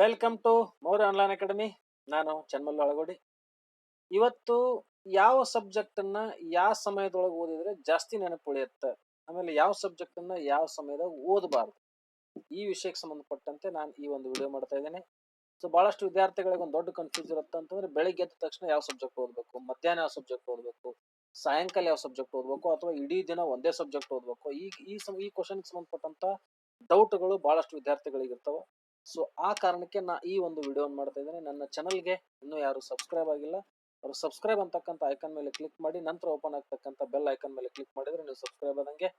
Welcome to Maurya online academy ನಾನು ಚನ್ಮಲ್ ಒಳಗೋಡಿ ಇವತ್ತು ಯಾವ ಸಬ್ಜೆಕ್ಟ್ ಅನ್ನ ಯಾವ ಸಮಯದೊಳಗೆ ಓದಿದ್ರೆ ಜಾಸ್ತಿ ನೆನಪು ಉಳಿಯುತ್ತೆ? ಆಮೇಲೆ ಯಾವ ಸಬ್ಜೆಕ್ಟ್ ಅನ್ನ ಯಾವ ಸಮಯದಾಗ ಓದಬಾರ್ದು? ಈ ವಿಷಯಕ್ಕೆ ಸಂಬಂಧಪಟ್ಟಂತೆ ನಾನು ಈ ಒಂದು ವಿಡಿಯೋ ಮಾಡ್ತಾ ಇದ್ದೇನೆ. ಸೊ ಬಹಳಷ್ಟು ವಿದ್ಯಾರ್ಥಿಗಳಿಗೆ ಒಂದು ದೊಡ್ಡ ಕನ್ಫ್ಯೂಸ್ ಇರುತ್ತೆ ಅಂತಂದ್ರೆ ಬೆಳಿಗ್ಗೆ ಎದ್ದ ತಕ್ಷಣ ಯಾವ ಸಬ್ಜೆಕ್ಟ್ ಓದಬೇಕು? ಮಧ್ಯಾಹ್ನ ಯಾವ ಸಬ್ಜೆಕ್ಟ್ ಓದಬೇಕು? ಸಾಯಂಕಾಲ ಯಾವ ಸಬ್ಜೆಕ್ಟ್ ಓದಬೇಕು? ಅಥವಾ ಇಡೀ ದಿನ ಒಂದೇ ಸಬ್ಜೆಕ್ಟ್ ಓದಬೇಕು? ಈ ಈ ಈ ಕ್ವಶನ್ಗೆ ಸಂಬಂಧಪಟ್ಟಂತ ಡೌಟ್ಗಳು ಬಹಳಷ್ಟು ವಿದ್ಯಾರ್ಥಿಗಳಿಗೆ ಇರ್ತವೆ ಸೊ ಆ ಕಾರಣಕ್ಕೆ ನಾ ಈ ಒಂದು ವಿಡಿಯೋ ಮಾಡ್ತಾ ಇದ್ದೇನೆ. ನನ್ನ ಚಾನಲ್ಗೆ ಇನ್ನೂ ಯಾರು ಸಬ್ಸ್ಕ್ರೈಬ್ ಆಗಿಲ್ಲ, ಅವರು ಸಬ್ಸ್ಕ್ರೈಬ್ ಅಂತಕ್ಕಂಥ ಐಕನ್ ಮೇಲೆ ಕ್ಲಿಕ್ ಮಾಡಿ, ನಂತರ ಓಪನ್ ಆಗ್ತಕ್ಕಂಥ ಬೆಲ್ ಐಕನ್ ಮೇಲೆ ಕ್ಲಿಕ್ ಮಾಡಿದರೆ ನೀವು ಸಬ್ಸ್ಕ್ರೈಬ್ ಆದಂಗೆ.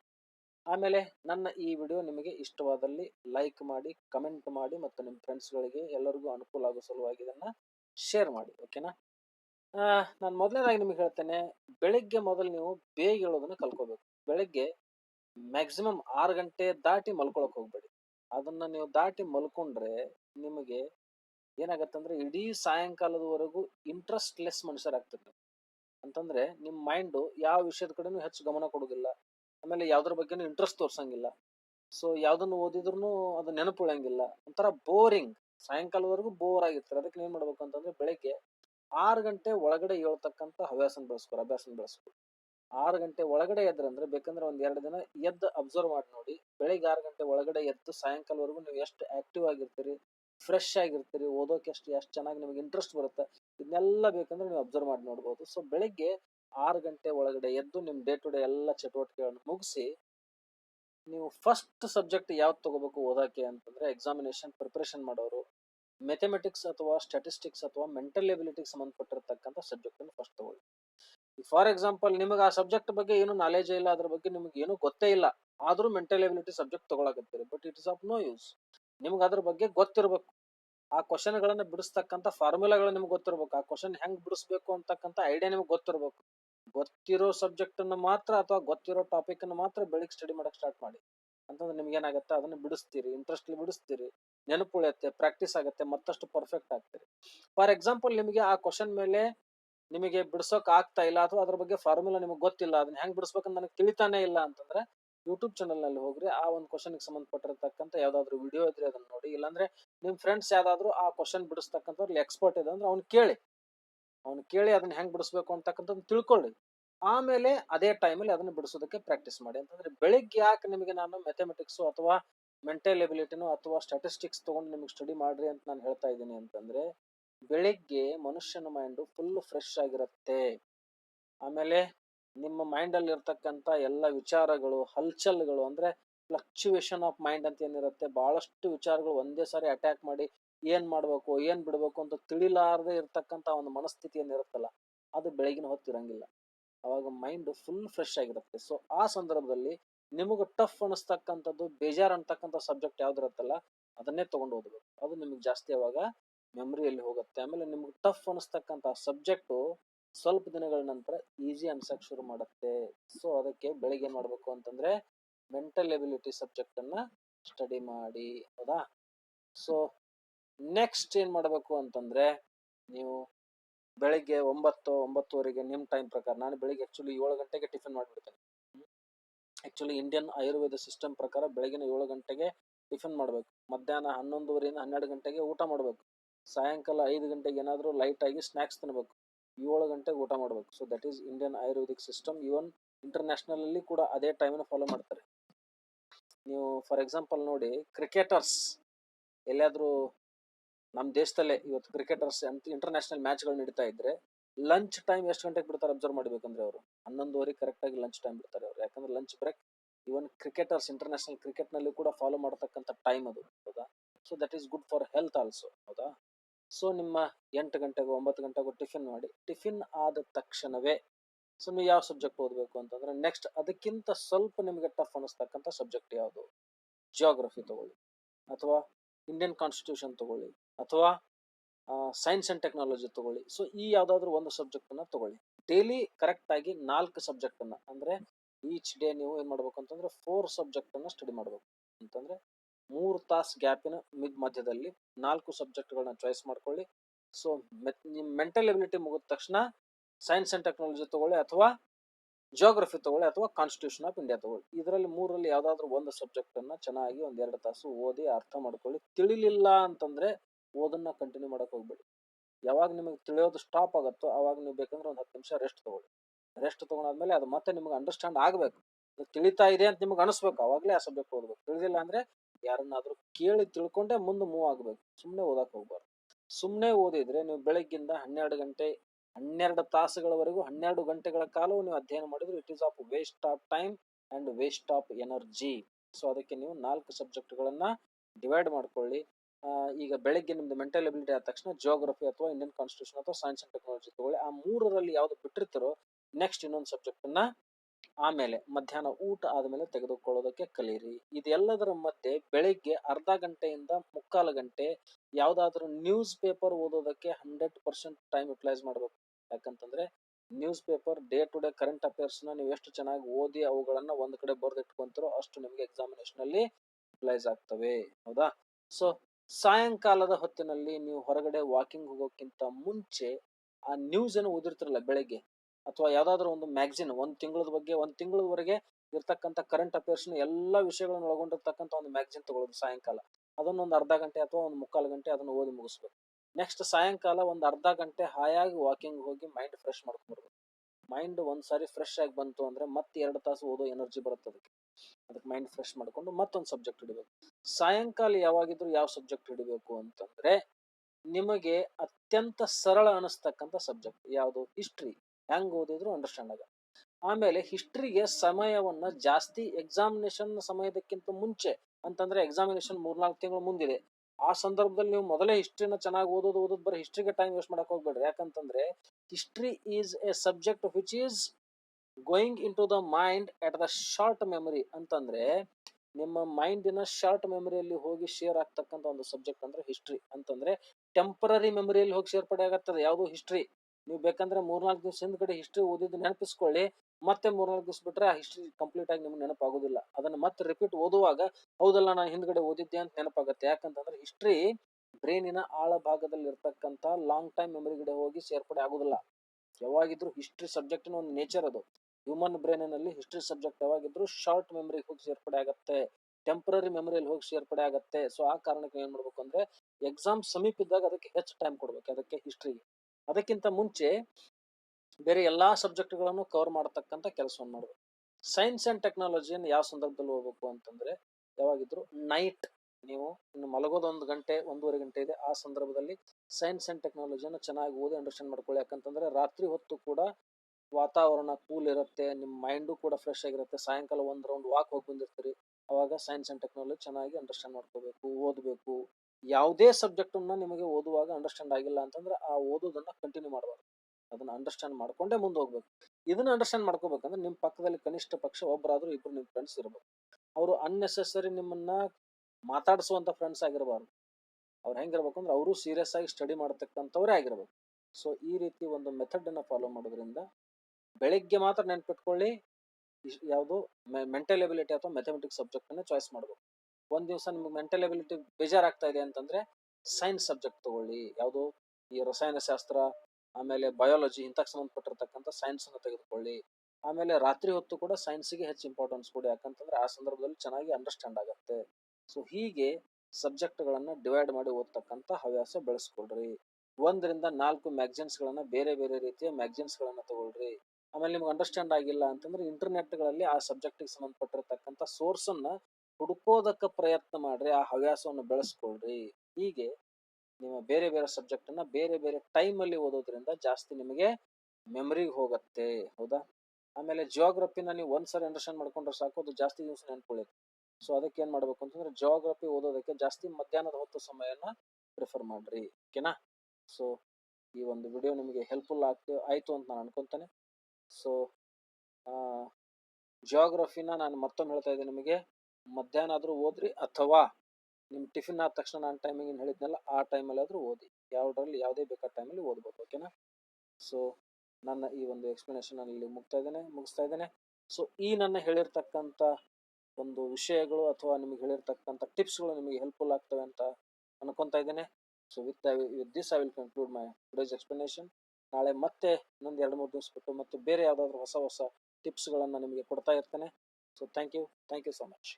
ಆಮೇಲೆ ನನ್ನ ಈ ವಿಡಿಯೋ ನಿಮಗೆ ಇಷ್ಟವಾದಲ್ಲಿ ಲೈಕ್ ಮಾಡಿ, ಕಮೆಂಟ್ ಮಾಡಿ ಮತ್ತು ನಿಮ್ಮ ಫ್ರೆಂಡ್ಸ್ಗಳಿಗೆ ಎಲ್ಲರಿಗೂ ಅನುಕೂಲ ಆಗೋ ಸಲುವಾಗಿ ಇದನ್ನು ಶೇರ್ ಮಾಡಿ, ಓಕೆನಾ? ನಾನು ಮೊದಲನೇದಾಗಿ ನಿಮಗೆ ಹೇಳ್ತೇನೆ, ಬೆಳಗ್ಗೆ ಮೊದಲು ನೀವು ಬೇಗ ಹೇಳೋದನ್ನು ಕಲ್ಕೋಬೇಕು ಬೆಳಗ್ಗೆ ಮ್ಯಾಕ್ಸಿಮಮ್ ಆರು ಗಂಟೆ ದಾಟಿ ಮಲ್ಕೊಳಕ್ಕೆ ಹೋಗ್ಬೇಡಿ. ಅದನ್ನ ನೀವು ದಾಟಿ ಮಲ್ಕೊಂಡ್ರೆ ನಿಮಗೆ ಏನಾಗತ್ತಂದ್ರೆ ಇಡೀ ಸಾಯಂಕಾಲದವರೆಗೂ ಇಂಟ್ರೆಸ್ಟ್ ಲೆಸ್ ಮನುಷ್ಯರಾಗ್ತಿರ್ತಾರೆ. ಅಂತಂದ್ರೆ ನಿಮ್ಮ ಮೈಂಡು ಯಾವ ವಿಷಯದ ಕಡೆನೂ ಹೆಚ್ಚು ಗಮನ ಕೊಡೋದಿಲ್ಲ. ಆಮೇಲೆ ಯಾವ್ದ್ರ ಬಗ್ಗೆನೂ ಇಂಟ್ರೆಸ್ಟ್ ತೋರ್ಸಂಗಿಲ್ಲ. ಸೊ ಯಾವ್ದನ್ನು ಓದಿದ್ರು ಅದು ನೆನಪುಳಂಗಿಲ್ಲ. ಒಂಥರ ಬೋರಿಂಗ್ ಸಾಯಂಕಾಲದವರೆಗೂ ಬೋರ್ ಆಗಿರ್ತಾರೆ. ಅದಕ್ಕೆ ಏನ್ ಮಾಡ್ಬೇಕು ಅಂತಂದ್ರೆ ಬೆಳಿಗ್ಗೆ ಆರು ಗಂಟೆ ಒಳಗಡೆ ಹೇಳ್ತಕ್ಕಂಥ ಹವ್ಯಾಸನ ಬೆಳೆಸ್ಕೊ, ಅಭ್ಯಾಸನ ಬೆಳೆಸ್ಕೊ. ಆರು ಗಂಟೆ ಒಳಗಡೆ ಎದ್ರಂದ್ರೆ ಬೇಕಂದ್ರೆ ಒಂದ್ ಎರಡು ದಿನ ಎದ್ದು ಅಬ್ಸರ್ವ್ ಮಾಡಿ ನೋಡಿ. ಬೆಳಿಗ್ಗೆ ಆರು ಗಂಟೆ ಒಳಗಡೆ ಎದ್ದು ಸಾಯಂಕಾಲವರೆಗೂ ನೀವು ಎಷ್ಟು ಆಕ್ಟಿವ್ ಆಗಿರ್ತೀರಿ ಫ್ರೆಶ್ ಆಗಿರ್ತೀರಿ, ಓದೋಕೆ ಎಷ್ಟು ಎಷ್ಟು ಚೆನ್ನಾಗಿ ನಿಮಗೆ ಇಂಟ್ರೆಸ್ಟ್ ಬರುತ್ತೆ, ಇದನ್ನೆಲ್ಲ ಬೇಕಂದ್ರೆ ನೀವು ಅಬ್ಸರ್ವ್ ಮಾಡಿ ನೋಡ್ಬೋದು. ಸೊ ಬೆಳಿಗ್ಗೆ ಆರು ಗಂಟೆ ಒಳಗಡೆ ಎದ್ದು ನಿಮ್ಮ ಡೇ ಟು ಡೇ ಎಲ್ಲ ಚಟುವಟಿಕೆಗಳನ್ನು ಮುಗಿಸಿ, ನೀವು ಫಸ್ಟ್ ಸಬ್ಜೆಕ್ಟ್ ಯಾವ್ದು ತಗೋಬೇಕು ಓದೋಕೆ ಅಂತಂದ್ರೆ ಎಕ್ಸಾಮಿನೇಷನ್ ಪ್ರಿಪ್ರೇಷನ್ ಮಾಡೋರು. ಮೆಥಮೆಟಿಕ್ಸ್ ಅಥವಾ ಸ್ಟಾಟಿಸ್ಟಿಕ್ಸ್ ಅಥವಾ ಮೆಂಟಲ್ ಎಬಿಲಿಟಿಗೆ ಸಂಬಂಧಪಟ್ಟಿರ್ತಕ್ಕಂಥ ಸಬ್ಜೆಕ್ಟನ್ನು ಫಸ್ಟ್ ತಗೊಳ್ಳಿ. ಫಾರ್ ಎಕ್ಸಾಂಪಲ್ ನಿಮಗೆ ಆ ಸಬ್ಜೆಕ್ಟ್ ಬಗ್ಗೆ ಏನು ನಾಲೆಜ್ ಇಲ್ಲ, ಅದ್ರ ಬಗ್ಗೆ ನಿಮ್ಗೆ ಏನು ಗೊತ್ತೇ ಇಲ್ಲ, ಆದ್ರೂ mental ability subject ತಗೊಳಕತ್ತೀರಿ but it is of no use ನಿಮ್ಗೆ ಅದ್ರ ಬಗ್ಗೆ ಗೊತ್ತಿರ್ಬೇಕು. ಆ ಕ್ವಶನ್ ಗಳನ್ನ ಬಿಡಿಸ್ತಕ್ಕಂಥ ಫಾರ್ಮುಲಾಗಳು ನಿಮ್ಗೆ ಗೊತ್ತಿರ್ಬೇಕು. ಆ ಕ್ವಶನ್ ಹೆಂಗ್ ಬಿಡಿಸ್ಬೇಕು ಅಂತಕ್ಕಂಥ ಐಡಿಯಾ ನಿಮ್ಗೆ ಗೊತ್ತಿರ್ಬೇಕು. ಗೊತ್ತಿರೋ ಸಬ್ಜೆಕ್ಟ್ ಅನ್ನು ಮಾತ್ರ ಅಥವಾ ಗೊತ್ತಿರೋ ಟಾಪಿಕ್ ಅನ್ನು ಮಾತ್ರ ಬೆಳಿಗ್ಗೆ ಸ್ಟಡಿ ಮಾಡಕ್ ಸ್ಟಾರ್ಟ್ ಮಾಡಿ. ಅಂತಂದ್ರೆ ನಿಮ್ಗೆ ಏನಾಗುತ್ತೆ? ಅದನ್ನ ಬಿಡಿಸ್ತೀರಿ ಇಂಟ್ರೆಸ್ಟ್ ಬಿಡಿಸ್ತೀರಿ ನೆನಪು ಉಳಿಯುತ್ತೆ ಪ್ರಾಕ್ಟೀಸ್ ಆಗುತ್ತೆ, ಮತ್ತಷ್ಟು ಪರ್ಫೆಕ್ಟ್ ಆಗ್ತೀರಿ. ಫಾರ್ ಎಕ್ಸಾಂಪಲ್ ನಿಮಗೆ ಆ ಕ್ವಶನ್ ಮೇಲೆ ನಿಮಗೆ ಬಿಡ್ಸೋಕ್ ಆಗ್ತಾ ಇಲ್ಲ ಅಥವಾ ಅದ್ರ ಬಗ್ಗೆ ಫಾರ್ಮುಲಾ ನಿಮಗೆ ಗೊತ್ತಿಲ್ಲ, ಅದನ್ನ ಹೆಂಗ್ ಬಿಡಿಸ್ಬೇಕಂತ ನನಗೆ ತಿಳಿತಾನೆ ಇಲ್ಲ ಅಂತಂದ್ರೆ ಯೂಟ್ಯೂಬ್ ಚಾನಲ್ನಲ್ಲಿ ಹೋಗ್ರಿ. ಆ ಒಂದು ಕ್ವಶನ್ ಸಂಬಂಧಪಟ್ಟಿರ್ತಕ್ಕಂಥ ಯಾವ್ದಾದ್ರು ವಿಡಿಯೋ ಇದ್ರೆ ಅದನ್ನ ನೋಡಿ. ಇಲ್ಲಾಂದ್ರೆ ನಿಮ್ ಫ್ರೆಂಡ್ಸ್ ಯಾವ್ದಾದ್ರು ಆ ಕ್ವಶನ್ ಬಿಡಿಸ್ತಕ್ಕಂಥವ್ರಲ್ಲಿ ಎಕ್ಸ್ಪರ್ಟ್ ಇದೆ ಅಂದ್ರೆ ಅವ್ನು ಕೇಳಿ. ಅವ್ನು ಕೇಳಿ ಅದನ್ನ ಹೆಂಗ್ ಬಿಡಿಸ್ಬೇಕು ಅಂತಕ್ಕಂಥದ್ದು ತಿಳ್ಕೊಳ್ಳಿ. ಆಮೇಲೆ ಅದೇ ಟೈಮಲ್ಲಿ ಅದನ್ನ ಬಿಡಿಸೋದಕ್ಕೆ ಪ್ರಾಕ್ಟೀಸ್ ಮಾಡಿ. ಅಂತಂದ್ರೆ ಬೆಳಿಗ್ಗೆ ಯಾಕೆ ನಿಮಗೆ ನಾನು ಮ್ಯಾಥಮೆಟಿಕ್ಸ್ ಅಥವಾ ಮೆಂಟಲ್ ಎಬಿಲಿಟಿನೂ ಅಥವಾ ಸ್ಟಾಟಿಸ್ಟಿಕ್ಸ್ ತೊಗೊಂಡು ನಿಮಗೆ ಸ್ಟಡಿ ಮಾಡ್ರಿ ಅಂತ ನಾನು ಹೇಳ್ತಾ ಇದ್ದೀನಿ ಅಂತಂದ್ರೆ ಬೆಳಿಗ್ಗೆ ಮನುಷ್ಯನ ಮೈಂಡು ಫುಲ್ ಫ್ರೆಶ್ ಆಗಿರುತ್ತೆ. ಆಮೇಲೆ ನಿಮ್ಮ ಮೈಂಡ್ ಅಲ್ಲಿ ಇರ್ತಕ್ಕಂಥ ಎಲ್ಲ ವಿಚಾರಗಳು, ಹಲ್ಚಲ್ಗಳು ಅಂದ್ರೆ ಫ್ಲಕ್ಚುಯೇಷನ್ ಆಫ್ ಮೈಂಡ್ ಅಂತ ಏನಿರುತ್ತೆ, ಬಹಳಷ್ಟು ವಿಚಾರಗಳು ಒಂದೇ ಸಾರಿ ಅಟ್ಯಾಕ್ ಮಾಡಿ ಏನು ಮಾಡಬೇಕು, ಏನು ಬಿಡಬೇಕು ಅಂತ ತಿಳಿಲಾರದೆ ಇರ್ತಕ್ಕಂಥ ಒಂದು ಮನಸ್ಥಿತಿ ಏನಿರುತ್ತಲ್ಲ, ಅದು ಬೆಳಗಿನ ಹೊತ್ತಿರಂಗಿಲ್ಲ ಅವಾಗ ಮೈಂಡ್ ಫುಲ್ ಫ್ರೆಶ್ ಆಗಿರುತ್ತೆ. ಸೊ ಆ ಸಂದರ್ಭದಲ್ಲಿ ನಿಮಗೆ ಟಫ್ ಅನ್ನಿಸ್ತಕ್ಕಂಥದ್ದು ಬೇಜಾರು ಅಂತಕ್ಕಂಥ ಸಬ್ಜೆಕ್ಟ್ ಯಾವ್ದಿರುತ್ತಲ್ಲ ಅದನ್ನೇ ತಗೊಂಡು ಓದಬೇಕು. ಅದು ನಿಮಗೆ ಜಾಸ್ತಿ ಅವಾಗ ಮೆಮರಿಯಲ್ಲಿ ಹೋಗುತ್ತೆ. ಆಮೇಲೆ ನಿಮ್ಗೆ ಟಫ್ ಅನಿಸ್ತಕ್ಕಂಥ ಸಬ್ಜೆಕ್ಟು ಸ್ವಲ್ಪ ದಿನಗಳ ನಂತರ ಈಸಿ ಅನ್ಸಕ್ ಶುರು ಮಾಡುತ್ತೆ. ಸೊ ಅದಕ್ಕೆ ಬೆಳಿಗ್ಗೆ ಏನು ಮಾಡಬೇಕು ಅಂತಂದ್ರೆ ಮೆಂಟಲ್ ಎಬಿಲಿಟಿ ಸಬ್ಜೆಕ್ಟ್ ಅನ್ನ ಸ್ಟಡಿ ಮಾಡಿ, ಹೌದಾ? ಸೊ ನೆಕ್ಸ್ಟ್ ಏನ್ ಮಾಡಬೇಕು ಅಂತಂದ್ರೆ ನೀವು ಬೆಳಿಗ್ಗೆ ಒಂಬತ್ತು, ಒಂಬತ್ತುವರೆಗೆ ನಿಮ್ಮ ಟೈಮ್ ಪ್ರಕಾರ, ನಾನು ಬೆಳಿಗ್ಗೆ ಆಕ್ಚುಲಿ ಏಳು ಗಂಟೆಗೆ ಟಿಫಿನ್ ಮಾಡಿಬಿಡ್ತೇನೆ. ಆಕ್ಚುಲಿ ಇಂಡಿಯನ್ ಆಯುರ್ವೇದ ಸಿಸ್ಟಮ್ ಪ್ರಕಾರ ಬೆಳಗಿನ ಏಳು ಗಂಟೆಗೆ ಟಿಫಿನ್ ಮಾಡಬೇಕು. ಮಧ್ಯಾಹ್ನ ಹನ್ನೊಂದುವರೆಯಿಂದ ಹನ್ನೆರಡು ಗಂಟೆಗೆ ಊಟ ಮಾಡಬೇಕು. ಸಾಯಂಕಾಲ ಐದು ಗಂಟೆಗೆ ಏನಾದರೂ ಆಗಿ ಸ್ನ್ಯಾಕ್ಸ್ ತಿನ್ನಬೇಕು ಏಳು ಗಂಟೆಗೆ ಊಟ ಮಾಡಬೇಕು. So that is Indian Ayurvedic system even ಇಂಟರ್ನ್ಯಾಷನಲಲ್ಲಿ ಕೂಡ ಅದೇ ಟೈಮನ್ನು ಫಾಲೋ ಮಾಡ್ತಾರೆ. ನೀವು ಫಾರ್ ಎಕ್ಸಾಂಪಲ್ ನೋಡಿ ಕ್ರಿಕೆಟರ್ಸ್ ಎಲ್ಲಾದ್ರೂ ನಮ್ಮ ದೇಶದಲ್ಲೇ ಇವತ್ತು ಕ್ರಿಕೆಟರ್ಸ್ ಅಂತ ಇಂಟರ್ನ್ಯಾಷನಲ್ ಮ್ಯಾಚ್ಗಳು ನಡೀತಾ ಇದ್ರೆ ಲಂಚ್ ಟೈಮ್ ಎಷ್ಟು ಗಂಟೆಗೆ ಬಿಡ್ತಾರೆ ಅಬ್ಸರ್ವ್ ಮಾಡ್ಬೇಕಂದ್ರೆ ಅವರು? ಹನ್ನೊಂದುವರೆ ಕರೆಕ್ಟಾಗಿ ಲಂಚ್ ಟೈಮ್ ಬಿಡ್ತಾರೆ ಅವರು. ಯಾಕಂದ್ರೆ lunch break even cricketers international ಕ್ರಿಕೆಟ್ನಲ್ಲಿ ಕೂಡ ಫಾಲೋ ಮಾಡ್ತಕ್ಕಂಥ ಟೈಮ್ ಅದು. ಹೌದಾ? So that is good for health also ಹೌದಾ? ಸೊ, ನಿಮ್ಮ ಎಂಟು ಗಂಟೆಗೂ ಒಂಬತ್ತು ಗಂಟೆಗೂ ಟಿಫಿನ್ ಮಾಡಿ, ಟಿಫಿನ್ ಆದ ತಕ್ಷಣವೇ ಸೊ ನೀವು ಯಾವ ಸಬ್ಜೆಕ್ಟ್ ಓದಬೇಕು ಅಂತಂದ್ರೆ ನೆಕ್ಸ್ಟ್ ಅದಕ್ಕಿಂತ ಸ್ವಲ್ಪ ನಿಮಗೆ ಟಫ್ ಅನಿಸ್ತಕ್ಕಂಥ ಸಬ್ಜೆಕ್ಟ್ ಯಾವುದು? ಜಿಯೋಗ್ರಫಿ ತಗೊಳ್ಳಿ, ಅಥವಾ ಇಂಡಿಯನ್ ಕಾನ್ಸ್ಟಿಟ್ಯೂಷನ್ ತಗೊಳ್ಳಿ, ಅಥವಾ ಸೈನ್ಸ್ ಅಂಡ್ ಟೆಕ್ನಾಲಜಿ ತಗೊಳ್ಳಿ. ಸೊ, ಈ ಯಾವುದಾದ್ರೂ ಒಂದು ಸಬ್ಜೆಕ್ಟನ್ನು ತಗೊಳ್ಳಿ. ಡೈಲಿ ಕರೆಕ್ಟ್ ಆಗಿ ನಾಲ್ಕು ಸಬ್ಜೆಕ್ಟನ್ನು, ಅಂದರೆ ಈಚ್ ಡೇ ನೀವು ಏನು ಮಾಡ್ಬೇಕು ಅಂತಂದ್ರೆ ಫೋರ್ ಸಬ್ಜೆಕ್ಟನ್ನು ಸ್ಟಡಿ ಮಾಡಬೇಕು. ಅಂತಂದ್ರೆ ಮೂರು ತಾಸು ಗ್ಯಾಪಿನ ಮಿದ್ ಮಧ್ಯದಲ್ಲಿ ನಾಲ್ಕು ಸಬ್ಜೆಕ್ಟ್ಗಳನ್ನ ಚಾಯ್ಸ್ ಮಾಡ್ಕೊಳ್ಳಿ. ಸೊ ನಿಮ್ಮ ಮೆಂಟಲ್ ಎಬಿಲಿಟಿ ಮುಗಿದ ತಕ್ಷಣ ಸೈನ್ಸ್ ಅಂಡ್ ಟೆಕ್ನಾಲಜಿ ತಗೊಳ್ಳಿ ಅಥವಾ ಜಿಯೋಗ್ರಫಿ ತಗೊಳ್ಳಿ ಅಥವಾ ಕಾನ್ಸ್ಟಿಟ್ಯೂಷನ್ ಆಫ್ ಇಂಡಿಯಾ ತಗೊಳ್ಳಿ. ಇದರಲ್ಲಿ ಮೂರಲ್ಲಿ ಯಾವುದಾದ್ರೂ ಒಂದು ಸಬ್ಜೆಕ್ಟ್ ಅನ್ನ ಚೆನ್ನಾಗಿ ಒಂದು ಎರಡು ತಾಸು ಓದಿ ಅರ್ಥ ಮಾಡ್ಕೊಳ್ಳಿ. ತಿಳಿಲಿಲ್ಲ ಅಂತಂದ್ರೆ ಓದನ್ನ ಕಂಟಿನ್ಯೂ ಮಾಡಕ್ ಹೋಗ್ಬೇಡಿ. ಯಾವಾಗ ನಿಮಗೆ ತಿಳಿಯೋದು ಸ್ಟಾಪ್ ಆಗುತ್ತೋ ಅವಾಗ ನೀವು ಬೇಕಂದ್ರೆ ಒಂದು ಹತ್ತು ನಿಮಿಷ ರೆಸ್ಟ್ ತಗೊಳ್ಳಿ. ರೆಸ್ಟ್ ತಗೊಂಡಾದ್ಮೇಲೆ ಅದು ಮತ್ತೆ ನಿಮ್ಗೆ ಅಂಡರ್ಸ್ಟ್ಯಾಂಡ್ ಆಗಬೇಕು. ತಿಳಿತಾ ಇದೆ ಅಂತ ನಿಮ್ಗೆ ಅನಿಸ್ಬೇಕು. ಅವಾಗಲೇ ಆ ಸಬ್ಜೆಕ್ಟ್ ಓದ್ಬೇಕು. ತಿಳಿದಿಲ್ಲ ಅಂದ್ರೆ ಯಾರನ್ನಾದ್ರೂ ಕೇಳಿ ತಿಳ್ಕೊಂಡೆ ಮುಂದೆ ಮೂವ್ ಆಗಬೇಕು. ಸುಮ್ಮನೆ ಓದಕ್ ಹೋಗ್ಬಾರ್ದು. ಸುಮ್ಮನೆ ಓದಿದ್ರೆ ನೀವು ಬೆಳಗ್ಗಿಂದ ಹನ್ನೆರಡು ಗಂಟೆ, ಹನ್ನೆರಡು ತಾಸುಗಳವರೆಗೂ ಹನ್ನೆರಡು ಗಂಟೆಗಳ ಕಾಲವು ನೀವು ಅಧ್ಯಯನ ಮಾಡಿದ್ರೆ it is of waste of time and waste of energy so ಅದಕ್ಕೆ ನೀವು ನಾಲ್ಕು ಸಬ್ಜೆಕ್ಟ್ಗಳನ್ನ ಡಿವೈಡ್ ಮಾಡ್ಕೊಳ್ಳಿ. ಈಗ ಬೆಳಗ್ಗೆ ನಿಮ್ದು ಮೆಂಟಲ್ ಎಬಿಲಿಟಿ ಆದ ತಕ್ಷಣ ಜಿಯೋಗ್ರಫಿ ಅಥವಾ ಇಂಡಿಯನ್ ಕಾನ್ಸ್ಟಿಟ್ಯೂಷನ್ ಅಥವಾ ಸೈನ್ಸ್ ಅಂಡ್ ಟೆಕ್ನಾಲಜಿ ತಗೊಳ್ಳಿ. ಆ ಮೂರರಲ್ಲಿ ಯಾವ್ದು ಬಿಟ್ಟಿರ್ತಾರೋ ನೆಕ್ಸ್ಟ್ ಇನ್ನೊಂದು ಸಬ್ಜೆಕ್ಟ್ ಅನ್ನ ಆಮೇಲೆ ಮಧ್ಯಾಹ್ನ ಊಟ ಆದಮೇಲೆ ತೆಗೆದುಕೊಳ್ಳೋದಕ್ಕೆ ಕಲೀರಿ. ಇದೆಲ್ಲದರ ಮಧ್ಯೆ ಬೆಳಿಗ್ಗೆ ಅರ್ಧ ಗಂಟೆಯಿಂದ ಮುಕ್ಕಾಲು ಗಂಟೆ ಯಾವುದಾದ್ರೂ ನ್ಯೂಸ್ ಪೇಪರ್ ಓದೋದಕ್ಕೆ ಹಂಡ್ರೆಡ್ ಪರ್ಸೆಂಟ್ ಟೈಮ್ ಯುಟಿಲೈಸ್ ಮಾಡಬೇಕು. ಯಾಕಂತಂದ್ರೆ newspaper day to day current ಅಫೇರ್ಸ್ನ ನೀವು ಎಷ್ಟು ಚೆನ್ನಾಗಿ ಓದಿ ಅವುಗಳನ್ನ ಒಂದು ಕಡೆ ಬರೆದಿಟ್ಕೊಂತೀರೋ ಅಷ್ಟು ನಿಮಗೆ ಎಕ್ಸಾಮಿನೇಷನ್ ಅಲ್ಲಿ ಯುಟಿಲೈಸ್ ಆಗ್ತವೆ. ಹೌದಾ? ಸೊ ಸಾಯಂಕಾಲದ ಹೊತ್ತಿನಲ್ಲಿ ನೀವು ಹೊರಗಡೆ ವಾಕಿಂಗ್ ಹೋಗೋಕ್ಕಿಂತ ಮುಂಚೆ ಆ ನ್ಯೂಸ್ ಅನ್ನು ಓದಿರ್ತಿರಲ್ಲ ಬೆಳಗ್ಗೆ ಅಥವಾ ಯಾವ್ದಾದ್ರು ಒಂದು ಮ್ಯಾಗ್ಝಿನ್ ಒಂದ್ ತಿಂಗಳದ ಬಗ್ಗೆ ಒಂದ್ ತಿಂಗಳವರೆಗೆ ಇರ್ತಕ್ಕಂಥ ಕರೆಂಟ್ ಅಫೇರ್ಸ್ನ ಎಲ್ಲಾ ವಿಷಯಗಳನ್ನು ಒಳಗೊಂಡಿರ್ತಕ್ಕಂಥ ಒಂದು ಮ್ಯಾಗ್ಝಿನ್ ತಗೊಳ್ಳೋದು ಸಾಯಂಕಾಲ. ಅದನ್ನ ಒಂದು ಅರ್ಧ ಗಂಟೆ ಅಥವಾ ಒಂದು ಮುಕ್ಕಾಲು ಗಂಟೆ ಅದನ್ನ ಓದಿ ಮುಗಿಸ್ಬೇಕು. ನೆಕ್ಸ್ಟ್ ಸಾಯಂಕಾಲ ಒಂದು ಅರ್ಧ ಗಂಟೆ ಹಾಯಾಗಿ ವಾಕಿಂಗ್ ಹೋಗಿ ಮೈಂಡ್ ಫ್ರೆಶ್ ಮಾಡ್ಕೊಂಡ್ಬರ್ಬೇಕು. ಮೈಂಡ್ ಒಂದ್ ಸಾರಿ ಫ್ರೆಶ್ ಆಗಿ ಬಂತು ಅಂದ್ರೆ ಮತ್ತೆ ಎರಡು ತಾಸು ಓದೋ ಎನರ್ಜಿ ಬರುತ್ತೆ ಅದಕ್ಕೆ. ಅದಕ್ಕೆ ಮೈಂಡ್ ಫ್ರೆಶ್ ಮಾಡ್ಕೊಂಡು ಮತ್ತೊಂದು ಸಬ್ಜೆಕ್ಟ್ ಹಿಡಿಬೇಕು. ಸಾಯಂಕಾಲ ಯಾವಾಗಿದ್ರು ಯಾವ ಸಬ್ಜೆಕ್ಟ್ ಹಿಡಿಬೇಕು ಅಂತಂದ್ರೆ ನಿಮಗೆ ಅತ್ಯಂತ ಸರಳ ಅನಿಸ್ತಕ್ಕಂಥ ಸಬ್ಜೆಕ್ಟ್ ಯಾವುದು? ಹಿಸ್ಟ್ರಿ ಹೆಂಗ್ ಓದಿದ್ರು ಅಂಡರ್ಸ್ಟ್ಯಾಂಡ್ ಆಗ. ಆಮೇಲೆ ಹಿಸ್ಟ್ರಿಗೆ ಸಮಯವನ್ನು ಜಾಸ್ತಿ ಎಕ್ಸಾಮಿನೇಷನ್ ಸಮಯದಕ್ಕಿಂತ ಮುಂಚೆ ಅಂತಂದ್ರೆ ಎಕ್ಸಾಮಿನೇಷನ್ ಮೂರ್ನಾಲ್ಕು ತಿಂಗಳು ಮುಂದಿದೆ. ಆ ಸಂದರ್ಭದಲ್ಲಿ ನೀವು ಮೊದಲೇ ಹಿಸ್ಟ್ರಿನ ಚೆನ್ನಾಗಿ ಓದೋದು ಓದೋದು ಬರೀ ಹಿಸ್ಟ್ರಿಗೆ ಟೈಮ್ ವೇಸ್ಟ್ ಮಾಡಕ್ ಹೋಗ್ಬೇಡ್ರಿ. ಯಾಕಂತಂದ್ರೆ history is a subject which is going into the mind at the short memory ಅಂತಂದ್ರೆ ನಿಮ್ಮ ಮೈಂಡಿನ ಶಾರ್ಟ್ ಮೆಮರಿಯಲ್ಲಿ ಹೋಗಿ ಶೇರ್ ಆಗ್ತಕ್ಕಂಥ ಒಂದು ಸಬ್ಜೆಕ್ಟ್ ಅಂದ್ರೆ ಹಿಸ್ಟ್ರಿ ಅಂತಂದ್ರೆ ಟೆಂಪರರಿ ಮೆಮರಿಯಲ್ಲಿ ಹೋಗಿ ಸೇರ್ಪಡೆ ಆಗತ್ತದ. ಯಾವುದು ಹಿಸ್ಟ್ರಿ ನೀವು ಬೇಕಂದ್ರೆ ಮೂರ್ನಾಲ್ಕು ದಿವಸ ಹಿಂದ್ಗಡೆ ಹಿಸ್ಟ್ರಿ ಓದಿದ್ದು ನೆನಪಿಸ್ಕೊಳ್ಳಿ. ಮತ್ತೆ ಮೂರ್ನಾಲ್ಕು ದಿವಸ ಬಿಟ್ರೆ ಆ ಹಿಸ್ಟ್ರಿ ಕಂಪ್ಲೀಟ್ ಆಗಿ ನಿಮ್ಗೆ ನೆನಪಾಗೋದಿಲ್ಲ. ಅದನ್ನ ಮತ್ತೆ ರಿಪೀಟ್ ಓದುವಾಗ, ಹೌದಲ್ಲ ನಾನು ಹಿಂದ್ಗಡೆ ಓದಿದ್ದೆ ಅಂತ ನೆನಪಾಗತ್ತೆ. ಯಾಕಂತಂದ್ರೆ ಹಿಸ್ಟ್ರಿ ಬ್ರೈನಿನ ಆಳ ಭಾಗದಲ್ಲಿ ಇರ್ತಕ್ಕಂಥ ಲಾಂಗ್ ಟೈಮ್ ಮೆಮರಿಗಡೆ ಹೋಗಿ ಸೇರ್ಪಡೆ ಆಗೋದಿಲ್ಲ. ಯಾವಾಗಿದ್ರು ಹಿಸ್ಟ್ರಿ ಸಬ್ಜೆಕ್ಟಿನ ಒಂದು ನೇಚರ್ ಅದು. ಹ್ಯೂಮನ್ ಬ್ರೈನಿನಲ್ಲಿ ಹಿಸ್ಟ್ರಿ ಸಬ್ಜೆಕ್ಟ್ ಯಾವಾಗಿದ್ರು ಶಾರ್ಟ್ ಮೆಮೊರಿ ಹೋಗಿ ಸೇರ್ಪಡೆ ಆಗತ್ತೆ. ಟೆಂಪರರಿ ಮೆಮರಿಯಲ್ಲಿ ಹೋಗಿ ಸೇರ್ಪಡೆ ಆಗತ್ತೆ. ಸೊ ಆ ಕಾರಣಕ್ಕೆ ಏನ್ ಮಾಡ್ಬೇಕು ಅಂದ್ರೆ ಎಕ್ಸಾಮ್ ಸಮೀಪ ಇದ್ದಾಗ ಅದಕ್ಕೆ ಹೆಚ್ಚು ಟೈಮ್ ಕೊಡ್ಬೇಕು. ಅದಕ್ಕೆ ಹಿಸ್ಟ್ರಿಗೆ ಅದಕ್ಕಿಂತ ಮುಂಚೆ ಬೇರೆ ಎಲ್ಲಾ ಸಬ್ಜೆಕ್ಟ್ಗಳನ್ನು ಕವರ್ ಮಾಡತಕ್ಕಂತ ಕೆಲಸವನ್ನು ಮಾಡಬೇಕು. ಸೈನ್ಸ್ ಅಂಡ್ ಟೆಕ್ನಾಲಜಿಯನ್ನು ಯಾವ ಸಂದರ್ಭದಲ್ಲಿ ಹೋಗ್ಬೇಕು ಅಂತಂದ್ರೆ, ಯಾವಾಗಿದ್ರು ನೈಟ್ ನೀವು ಇನ್ನು ಮಲಗೋದು ಒಂದು ಗಂಟೆ, ಒಂದೂವರೆ ಗಂಟೆ ಇದೆ, ಆ ಸಂದರ್ಭದಲ್ಲಿ ಸೈನ್ಸ್ ಅಂಡ್ ಟೆಕ್ನಾಲಜಿಯನ್ನು ಚೆನ್ನಾಗಿ ಓದಿ ಅಂಡರ್ಸ್ಟ್ಯಾಂಡ್ ಮಾಡ್ಕೊಳ್ಳಿ. ಯಾಕಂತಂದ್ರೆ ರಾತ್ರಿ ಹೊತ್ತು ಕೂಡ ವಾತಾವರಣ ಕೂಲ್ ಇರುತ್ತೆ ನಿಮ್ಮ ಮೈಂಡು ಕೂಡ ಫ್ರೆಶ್ ಆಗಿರುತ್ತೆ. ಸಾಯಂಕಾಲ ಒಂದು ರೌಂಡ್ ವಾಕ್ ಹೋಗಿ ಬಂದಿರ್ತೀರಿ, ಅವಾಗ ಸೈನ್ಸ್ ಅಂಡ್ ಟೆಕ್ನಾಲಜಿ ಚೆನ್ನಾಗಿ ಅಂಡರ್ಸ್ಟ್ಯಾಂಡ್ ಮಾಡ್ಕೋಬೇಕು, ಓದಬೇಕು. ಯಾವುದೇ ಸಬ್ಜೆಕ್ಟ್ ಅನ್ನ ನಿಮಗೆ ಓದುವಾಗ ಅಂಡರ್ಸ್ಟ್ಯಾಂಡ್ ಆಗಿಲ್ಲ ಅಂತಂದ್ರೆ ಆ ಓದೋದನ್ನು ಕಂಟಿನ್ಯೂ ಮಾಡಬಾರ್ದು. ಅದನ್ನು ಅಂಡರ್ಸ್ಟ್ಯಾಂಡ್ ಮಾಡ್ಕೊಂಡೇ ಮುಂದೆ ಹೋಗ್ಬೇಕು. ಇದನ್ನ ಅಂಡರ್ಸ್ಟ್ಯಾಂಡ್ ಮಾಡ್ಕೋಬೇಕಂದ್ರೆ ನಿಮ್ಮ ಪಕ್ಕದಲ್ಲಿ ಕನಿಷ್ಠ ಪಕ್ಷ ಒಬ್ಬರಾದರೂ ಇಬ್ಬರು ನಿಮ್ಮ ಫ್ರೆಂಡ್ಸ್ ಇರಬೇಕು. ಅವರು ಅನ್ನೆಸೆಸರಿ ನಿಮ್ಮನ್ನ ಮಾತಾಡಿಸುವಂತ ಫ್ರೆಂಡ್ಸ್ ಆಗಿರಬಾರ್ದು. ಅವ್ರು ಹೆಂಗಿರ್ಬೇಕು ಅಂದ್ರೆ ಅವರು ಸೀರಿಯಸ್ ಆಗಿ ಸ್ಟಡಿ ಮಾಡ್ತಕ್ಕಂಥವ್ರೇ ಆಗಿರ್ಬೇಕು. ಸೊ ಈ ರೀತಿ ಒಂದು ಮೆಥಡ್ ಅನ್ನ ಫಾಲೋ ಮಾಡೋದ್ರಿಂದ ಬೆಳಿಗ್ಗೆ ಮಾತ್ರ ನೆನ್ಪಿಟ್ಕೊಳ್ಳಿ ಯಾವುದು ಮೆಂಟಲ್ ಎಬಿಲಿಟಿ ಅಥವಾ ಮ್ಯಾಥಮೆಟಿಕ್ಸ್ ಸಬ್ಜೆಕ್ಟ್ ಅನ್ನ ಚಾಯ್ಸ್ ಮಾಡಬೇಕು. ಒಂದ್ ದಿವಸ ನಿಮ್ಗೆ ಮೆಂಟಲ್ ಎಬಿಲಿಟಿ ಬೇಜಾರಾಗ್ತಾ ಇದೆ ಅಂತಂದ್ರೆ ಸೈನ್ಸ್ ಸಬ್ಜೆಕ್ಟ್ ತಗೊಳ್ಳಿ. ಯಾವುದು ಈ ರಸಾಯನಶಾಸ್ತ್ರ, ಆಮೇಲೆ ಬಯಾಲಜಿ ಇಂತಕ್ಕೆ ಸಂಬಂಧಪಟ್ಟಿರ್ತಕ್ಕಂಥ ಸೈನ್ಸ್ ಅನ್ನ ತೆಗೆದುಕೊಳ್ಳಿ. ಆಮೇಲೆ ರಾತ್ರಿ ಹೊತ್ತು ಕೂಡ ಸೈನ್ಸಿಗೆ ಹೆಚ್ಚು ಇಂಪಾರ್ಟೆನ್ಸ್ ಕೊಡಿ. ಯಾಕಂತಂದ್ರೆ ಆ ಸಂದರ್ಭದಲ್ಲಿ ಚೆನ್ನಾಗಿ ಅಂಡರ್ಸ್ಟ್ಯಾಂಡ್ ಆಗುತ್ತೆ. ಸೊ ಹೀಗೆ ಸಬ್ಜೆಕ್ಟ್ ಗಳನ್ನ ಡಿವೈಡ್ ಮಾಡಿ ಓದ್ತಕ್ಕಂಥ ಹವ್ಯಾಸ ಬೆಳೆಸ್ಕೊಳ್ರಿ. ಒಂದರಿಂದ ನಾಲ್ಕು ಮ್ಯಾಗ್ಜಿನ್ಸ್ಗಳನ್ನು ಬೇರೆ ಬೇರೆ ರೀತಿಯ ಮ್ಯಾಗ್ಜಿನ್ಸ್ಗಳನ್ನು ತಗೊಳ್ರಿ. ಆಮೇಲೆ ನಿಮ್ಗೆ ಅಂಡರ್ಸ್ಟ್ಯಾಂಡ್ ಆಗಿಲ್ಲ ಅಂತಂದ್ರೆ ಇಂಟರ್ನೆಟ್ಗಳಲ್ಲಿ ಆ ಸಬ್ಜೆಕ್ಟ್ ಸಂಬಂಧಪಟ್ಟಿರ್ತಕ್ಕಂಥ ಸೋರ್ಸನ್ನು ಹುಡುಕೋದಕ್ಕೆ ಪ್ರಯತ್ನ ಮಾಡ್ರಿ, ಆ ಹವ್ಯಾಸವನ್ನು ಬೆಳೆಸ್ಕೊಳ್ರಿ. ಹೀಗೆ ನಿಮ್ಮ ಬೇರೆ ಬೇರೆ ಸಬ್ಜೆಕ್ಟ್ ಅನ್ನ ಬೇರೆ ಬೇರೆ ಟೈಮ್ ಅಲ್ಲಿ ಓದೋದ್ರಿಂದ ಜಾಸ್ತಿ ನಿಮಗೆ ಮೆಮರಿಗೆ ಹೋಗತ್ತೆ, ಹೌದಾ? ಆಮೇಲೆ ಜಿಯೋಗ್ರಫಿನ ನೀವು ಒಂದ್ಸರಿ ಅಂಡರ್ಸ್ಟ್ಯಾಂಡ್ ಮಾಡ್ಕೊಂಡ್ರೆ ಸಾಕು, ಅದು ಜಾಸ್ತಿ ದಿವಸ ನೆನ್ಕೊಳ್ಳುತ್ತೆ ಸೊ ಅದಕ್ಕೆ ಏನ್ ಮಾಡ್ಬೇಕು ಅಂತಂದ್ರೆ ಜಿಯೋಗ್ರಫಿ ಓದೋದಕ್ಕೆ ಜಾಸ್ತಿ ಮಧ್ಯಾಹ್ನದ ಹೊತ್ತು ಸಮಯನ ಪ್ರಿಫರ್ ಮಾಡ್ರಿ, ಓಕೆನಾ? ಸೊ ಈ ಒಂದು ವಿಡಿಯೋ ನಿಮಗೆ ಹೆಲ್ಪ್ಫುಲ್ ಆಗ್ತಿ, ಆಯ್ತು ಅಂತ ನಾನು ಅನ್ಕೊಂತೇನೆ. ಸೊ ಜಿಯೋಗ್ರಫಿನ ನಾನು ಮತ್ತೊಮ್ಮೆ ಹೇಳ್ತಾ ಇದ್ದೀನಿ ನಿಮಗೆ. ಮಧ್ಯಾಹ್ನ ಆದರೂ ಓದ್ರಿ ಅಥವಾ ನಿಮ್ಮ ಟಿಫಿನ್ ಆದ ತಕ್ಷಣ ನಾನು ಟೈಮಿಂಗ್ ಏನು ಹೇಳಿದ್ನಲ್ಲ, ಆ ಟೈಮಲ್ಲಿ ಆದ್ರೂ ಓದಿ. ಯಾವ್ದ್ರಲ್ಲಿ ಯಾವುದೇ ಬೇಕಾದ ಟೈಮಲ್ಲಿ ಓದ್ಬೋದು ಓಕೆನಾ ಸೊ ನನ್ನ ಈ ಒಂದು ಎಕ್ಸ್ಪ್ಲನೇಷನ್ ನಾನು ಇಲ್ಲಿ ಮುಗ್ತಾ ಇದ್ದೇನೆ, ಮುಗಿಸ್ತಾ ಇದ್ದೇನೆ. ಸೊ ಈ ನನ್ನ ಹೇಳಿರ್ತಕ್ಕಂಥ ಒಂದು ವಿಷಯಗಳು ಅಥವಾ ನಿಮಗೆ ಹೇಳಿರ್ತಕ್ಕಂಥ ಟಿಪ್ಸ್ಗಳು ನಿಮಗೆ ಹೆಲ್ಪ್ಫುಲ್ ಆಗ್ತವೆ ಅಂತ ಅನ್ಕೊತಾ ಇದ್ದೇನೆ. So with with this I will conclude my today's explanation ನಾಳೆ ಮತ್ತೆ ಇನ್ನೊಂದು ಎರಡು, ಮೂರು ದಿವಸ ಬಿಟ್ಟು ಮತ್ತೆ ಬೇರೆ ಯಾವುದಾದ್ರೂ ಹೊಸ ಹೊಸ ಟಿಪ್ಸ್ಗಳನ್ನು ನಿಮಗೆ ಕೊಡ್ತಾ ಇರ್ತೇನೆ. So thank you thank you so much